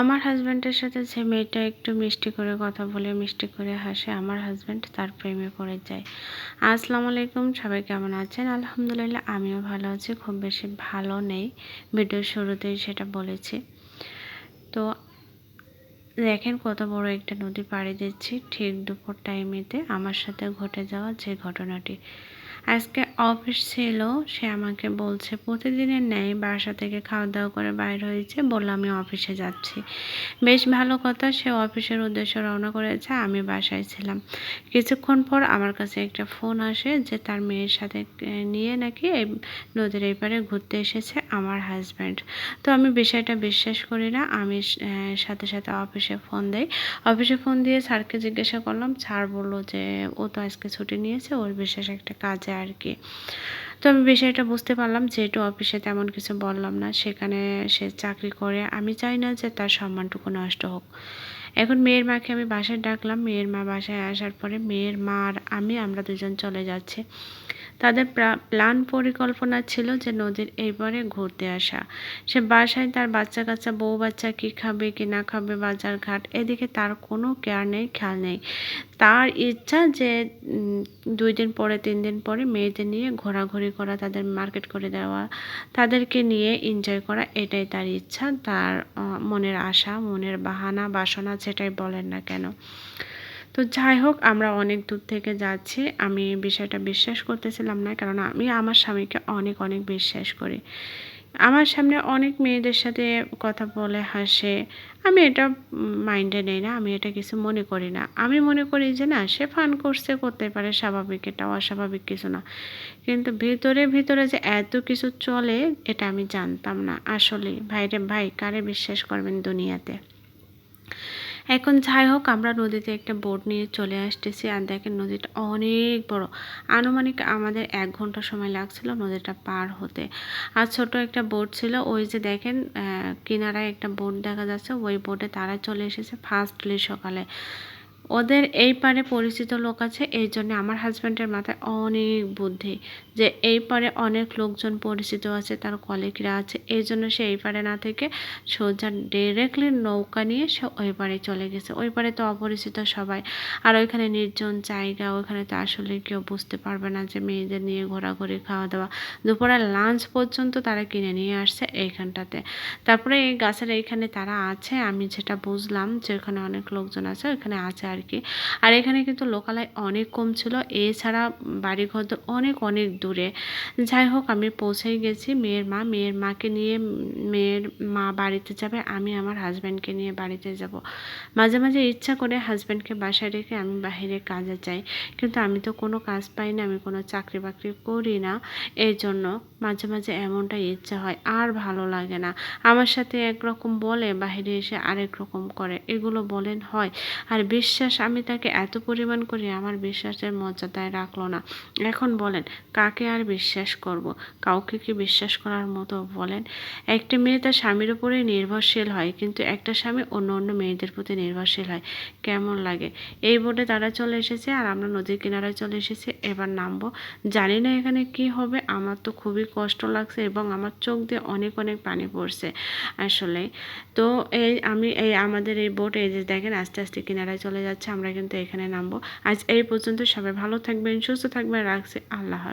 আমার হাজব্যান্ডের সাথে যে মেয়েটা একটু মিষ্টি করে কথা বলে, মিষ্টি করে হাসে, আমার হাজব্যান্ড তার প্রেমে পড়ে যায়। আসসালামু আলাইকুম, সবাই কেমন আছেন? আলহামদুলিল্লাহ, আমিও ভালো আছি। খুব বেশি ভালো নেই ভিডিওর শুরুতেই সেটা বলেছি। তো দেখেন কত বড় একটা নদী পাড়ি দিচ্ছি, ঠিক দুপুর টাইমেতে আমার সাথে ঘটে যাওয়া যে ঘটনাটি। আজকে অফিস ছিল, সে আমাকে বলছে, প্রতিদিনের ন্যায় বাসা থেকে খাওয়া দাওয়া করে বাইর হয়েছে বলল আমি অফিসে যাচ্ছি। বেশ ভালো কথা, সে অফিসের উদ্দেশ্যে রওনা করেছে, আমি বাসায় ছিলাম। কিছুক্ষণ পর আমার কাছে একটা ফোন আসে যে তার মেয়ের সাথে নিয়ে নাকি এই নদীর এই পারে ঘুরতে এসেছে আমার হাজব্যান্ড তো আমি বিষয়টা বিশ্বাস করি না, আমি সাথে সাথে অফিসে ফোন দেই। অফিসে ফোন দিয়ে স্যারকে জিজ্ঞাসা করলাম, স্যার বলল যে, ও তো আজকে ছুটি নিয়েছে, ওর বিশেষ একটা কাজে আর কি তো আমি বিষয়টা বুঝতে পারলাম যেহেতু অফিসে তেমন কিছু বললাম না, সেখানে সে চাকরি করে। আমি চাই না যে তার সম্মানটুকু নষ্ট হোক। এখন মেয়ের মাকে আমি বাসায় ডাকলাম। মেয়ের মা বাসায় আসার পরে মেয়ের মা আর আমি, আমরা দুজন চলে যাচ্ছি। তাদের প্ল্যান পরিকল্পনা ছিল যে নদীর এইবারে ঘুরতে আসা। সে বাসায় তার বাচ্চা কাচ্চা বউ বাচ্চা কী খাবে, কি না খাবে, বাজার ঘাট, এদিকে তার কোনো কেয়ার নেই, খেয়াল নেই। তার ইচ্ছা যে দুই দিন পরে, তিন দিন পরে মেয়েদের নিয়ে ঘোরাঘুরি করা, তাদের মার্কেট করে দেওয়া, তাদেরকে নিয়ে এনজয় করা, এটাই তার ইচ্ছা, তার মনের আশা, মনের বাহানা, বাসনা, যেটাই বলেন না কেন। তো যাই হোক, আমরা অনেক দূর থেকে যাচ্ছি। আমি বিষয়টা বিশ্বাস করতেছিলাম না কারণ আমি আমার স্বামীকে অনেক অনেক বিশ্বাস করি। আমার সামনে অনেক মেয়েদের সাথে কথা বলে হাসে। আমি এটা মাইন্ডে নেই না, আমি এটা কিছু মনে করি না। আমি মনে করি যে না, সে ফান করছে, করতে পারে, স্বাভাবিক, এটা অস্বাভাবিক কিছু না। কিন্তু ভিতরে ভিতরে যে এত কিছু চলে, এটা আমি জানতাম না। আসলে ভাইরে ভাই, কারে বিশ্বাস করবেন দুনিয়াতে? এখন যাই হোক, আমরা নদীতে একটা বোট নিয়ে চলে আসতেছি আর দেখেন নদীটা অনেক বড়। আনুমানিক আমাদের এক ঘণ্টা সময় লাগছিল নদীটা পার হতে। আর ছোট একটা বোট ছিল, ওই যে দেখেন কিনারায় একটা বোট দেখা যাচ্ছে, ওই বোটে তারা চলে এসেছে ফার্স্টলি সকালে। ওদের এই পারে পরিচিত লোক আছে, এই জন্য আমার হাজব্যান্ডের মাথায় অনেক বুদ্ধি যে এই পারে অনেক লোকজন পরিচিত আছে, তার কলিগরা আছে, এই জন্য সে এই পারে না থেকে সোজা ডিরেক্টলি নৌকা নিয়ে সে ওই পারে চলে গেছে। ওই পারে তো অপরিচিত সবাই। আর ওইখানে নির্জন জায়গা, ওইখানে তো আসলে কেউ বুঝতে পারবে না যে মেয়েদের নিয়ে ঘোরাঘুরি খাওয়া দাওয়া দুপুরে লাঞ্চ পর্যন্ত তারা কিনে নিয়ে আসছে এইখানটাতে। তারপরে এই গাছের এইখানে তারা আছে, আমি যেটা বুঝলাম যে ওখানে অনেক লোকজন আছে, ওইখানে আছে আর কি আর এখানে কিন্তু লোকালয় অনেক কম ছিল। এছাড়া বাড়িঘর অনেক অনেক দূরে। যাই হোক, আমি পৌঁছেই গেছি মেয়ের মা। মেয়ের মাকে নিয়ে মেয়ের মা বাড়িতে যাবে, আমি আমার হাজব্যান্ডকে নিয়ে বাড়িতে যাব। মাঝে মাঝে ইচ্ছা করে হাজব্যান্ডকে বাসায় রেখে আমি বাহিরে কাজে যাই। কিন্তু আমি তো কোনো কাজ পাই না, আমি কোনো চাকরি বাকরি করি না। এই জন্য মাঝে মাঝে এমনটা ইচ্ছা হয়, আর ভালো লাগে না। আমার সাথে একরকম বলে বাহিরে এসে আরেক রকম করে। এগুলো বলেন হয়। আর বিশ্বাস আমি তাকে এত পরিমাণ করে আমার বিশ্বাসের মর্যাদায় রাখল না। এখন বলেন, কাকে আর বিশ্বাস করব। কাউকে কি বিশ্বাস করার মতো বলেন? একটা মেয়ে তার স্বামীর উপরে নির্ভরশীল হয়, কিন্তু একটা স্বামী অন্য অন্য মেয়েদের প্রতি নির্ভরশীল হয়। কেমন লাগে? এই বোটে তারা চলে এসেছে আর আমরা নদীর কিনারায় চলে এসেছি। এবার নামবো। জানি না এখানে কি হবে। আমার তো খুবই কষ্ট লাগছে এবং আমার চোখ দিয়ে অনেক অনেক পানি পড়ছে আসলে তো এই আমি এই আমাদের এই বোট এই যে দেখেন, আস্তে আস্তে কিনারায় চলে যাচ্ছে। আমরা কিন্তু এখানে নামবো। আজ এই পর্যন্ত সবাই ভালো থাকবেন সুস্থ থাকবেন রাখছি। আল্লাহ